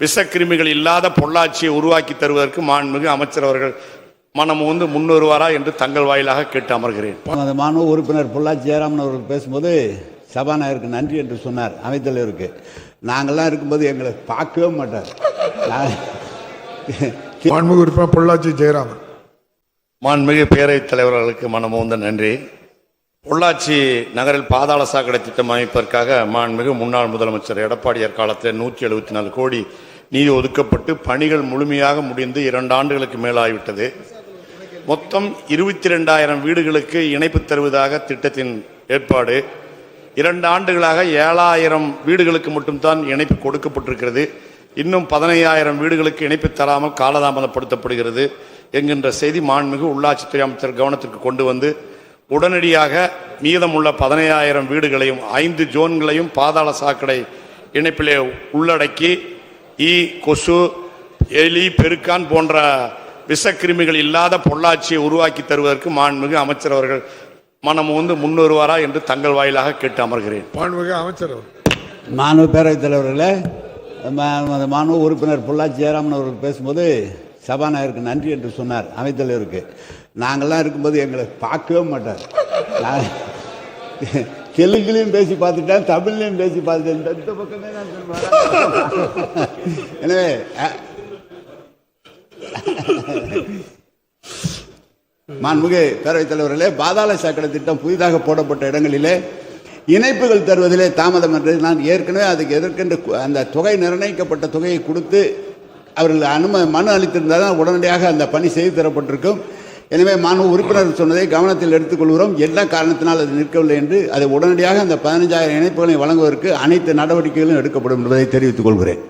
விஷக்கிருமிகள் இல்லாத பொள்ளாச்சியை உருவாக்கி தருவதற்கு மாண்புமிகு அமைச்சர் அவர்கள் மனம் வந்து முன்வருவாரா என்று தங்கள் வாயிலாக கேட்டு அமர்கிறேன். அந்த மாணவ உறுப்பினர் பொள்ளாச்சி ஜெயராமன் அவர்கள் பேசும்போது சபாநாயகருக்கு நன்றி என்று சொன்னார் அவைத்தலைவருக்கு நாங்கள்லாம் இருக்கும்போது எங்களை பார்க்கவே மாட்டார். மாண்புமிகு உறுப்பினர் பொள்ளாச்சி ஜெயராமன். மாண்புமிகு பேரவைத் தலைவர்களுக்கு மனமோந்த நன்றி. பொள்ளாச்சி நகரில் பாதாள சாக்கடை திட்டம் அமைப்பதற்காக மாண்புமிகு முன்னாள் முதலமைச்சர் எடப்பாடியார் காலத்தில் நூற்றி எழுபத்தி நாலு கோடி நிதி ஒதுக்கப்பட்டு பணிகள் முழுமையாக முடிந்து இரண்டு ஆண்டுகளுக்கு மேலாகிவிட்டது. மொத்தம் இருபத்தி ரெண்டாயிரம் வீடுகளுக்கு இணைப்பு தருவதாக திட்டத்தின் ஏற்பாடு. இரண்டு ஆண்டுகளாக ஏழாயிரம் வீடுகளுக்கு மட்டும்தான் இணைப்பு கொடுக்கப்பட்டிருக்கிறது. இன்னும் பதினையாயிரம் வீடுகளுக்கு இணைப்பு தராமல் காலதாமதப்படுத்தப்படுகிறது என்கின்ற செய்தி மாண்புமிகு உள்ளாட்சித்துறை அமைச்சர் கவனத்திற்கு கொண்டு வந்து உடனடியாக மீதமுள்ள பதினையாயிரம் வீடுகளையும் ஐந்து ஜோன்களையும் பாதாள சாக்கடை இணைப்பிலே உள்ளடக்கி ஈ கொசு எலி பெருக்கான் போன்ற விஷக்கிருமிகள் இல்லாத பொள்ளாச்சியை உருவாக்கி தருவதற்கு மாண்புமிகு அமைச்சர் அவர்கள் மனம் வந்து முன்வருவாரா என்று தங்கள் வாயிலாக கேட்டு அமர்கிறேன். மாண்புமிகு அமைச்சர். மாணவ பேரவைத் தலைவர்களே மாணவ உறுப்பினர் பொள்ளாச்சி ஜெயராமன் அவர்கள் பேசும்போது சபாநாயகருக்கு நன்றி என்று சொன்னார் அவைத்தலைவருக்கு நாங்கள்லாம் இருக்கும்போது எங்களை பார்க்கவே மாட்டார். தெலுங்குலையும் பேசி பார்த்துட்டேன் தமிழ்லையும் பேசி பார்த்துட்டேன். இந்த- பக்கமே நான் எனவே அ- மாண்புமிகு பேரவைத் தலைவர்களே பாதாள சாக்கடை திட்டம் புதிதாக போடப்பட்ட இடங்களிலே இணைப்புகள் தருவதிலே தாமதம் என்று நான் ஏற்கனவே அதுக்கு எதற்கென்று அந்த தொகை நிர்ணயிக்கப்பட்ட தொகையை கொடுத்து அவர்கள் அனும மனு அளித்திருந்தால் உடனடியாக அந்த பணி செய்து தரப்பட்டிருக்கும். எனவே மாண்பு உறுப்பினர் சொன்னதை கவனத்தில் எடுத்துக்கொள்கிறோம். என்ன காரணத்தினால் அது நிற்கவில்லை என்று அதை உடனடியாக அந்த பதினஞ்சாயிரம் இணைப்புகளை வழங்குவதற்கு அனைத்து நடவடிக்கைகளும் எடுக்கப்படும் என்பதை தெரிவித்துக் கொள்கிறேன்.